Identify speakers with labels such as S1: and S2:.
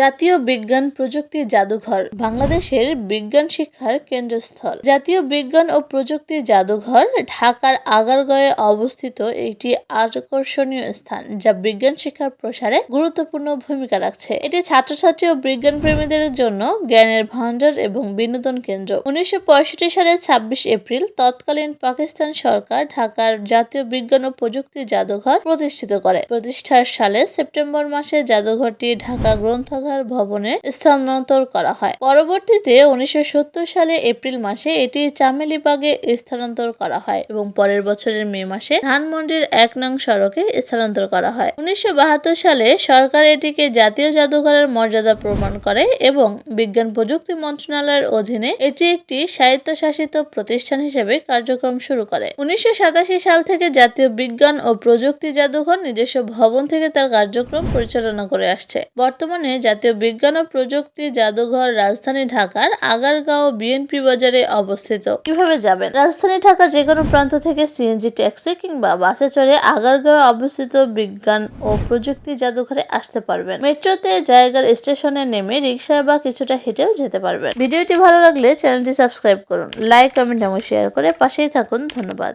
S1: জাতীয় বিজ্ঞান প্রযুক্তি জাদুঘর বাংলাদেশের বিজ্ঞান শিক্ষার কেন্দ্রস্থল জাতীয় বিজ্ঞান ও প্রযুক্তি জাদুঘর ঢাকার আগারগাঁয়ে অবস্থিত একটি আকর্ষণীয় স্থান যা বিজ্ঞান শিক্ষার প্রসারে গুরুত্বপূর্ণ ভূমিকা রাখছে এটি ছাত্রছাত্রী ও বিজ্ঞান প্রেমীদের জন্য জ্ঞানের ভাণ্ডার এবং বিনোদন কেন্দ্র উনিশশো সালে ২৬ এপ্রিল তৎকালীন পাকিস্তান সরকার ঢাকার জাতীয় বিজ্ঞান ও প্রযুক্তি জাদুঘর প্রতিষ্ঠিত করে প্রতিষ্ঠার সালে সেপ্টেম্বর মাসে জাদুঘরটি ঢাকা গ্রন্থাগার সুধার ভবনে স্থানান্তর করা হয় পরবর্তীতে উনিশশো সালে এপ্রিল মাসে এটি চামেলিবাগে স্থানান্তর করা হয় এবং পরের বছরের মে মাসে ধানমন্ডির এক নং সড়কে স্থানান্তর করা হয় উনিশশো সালে সরকার এটিকে জাতীয় জাদুঘরের মর্যাদা প্রমাণ করে এবং বিজ্ঞান প্রযুক্তি মন্ত্রণালয়ের অধীনে এটি একটি স্বায়ত্তশাসিত প্রতিষ্ঠান হিসেবে কার্যক্রম শুরু করে উনিশশো সাল থেকে জাতীয় বিজ্ঞান ও প্রযুক্তি জাদুঘর নিজস্ব ভবন থেকে তার কার্যক্রম পরিচালনা করে আসছে বর্তমানে জাতীয় বিজ্ঞান ও প্রযুক্তি জাদুঘর রাজধানী ঢাকার আগারগাঁও বিএনপি বাজারে অবস্থিত কিভাবে যাবেন রাজধানী ঢাকা যে কোনো প্রান্ত থেকে সিএনজি ট্যাক্সি কিংবা বাসে চড়ে আগারগাঁও অবস্থিত বিজ্ঞান ও প্রযুক্তি জাদুঘরে আসতে পারবেন মেট্রোতে জায়গার স্টেশনে নেমে রিক্সায় বা কিছুটা হেঁটেও যেতে পারবেন ভিডিওটি ভালো লাগলে চ্যানেলটি সাবস্ক্রাইব করুন লাইক কমেন্ট এবং শেয়ার করে পাশেই থাকুন ধন্যবাদ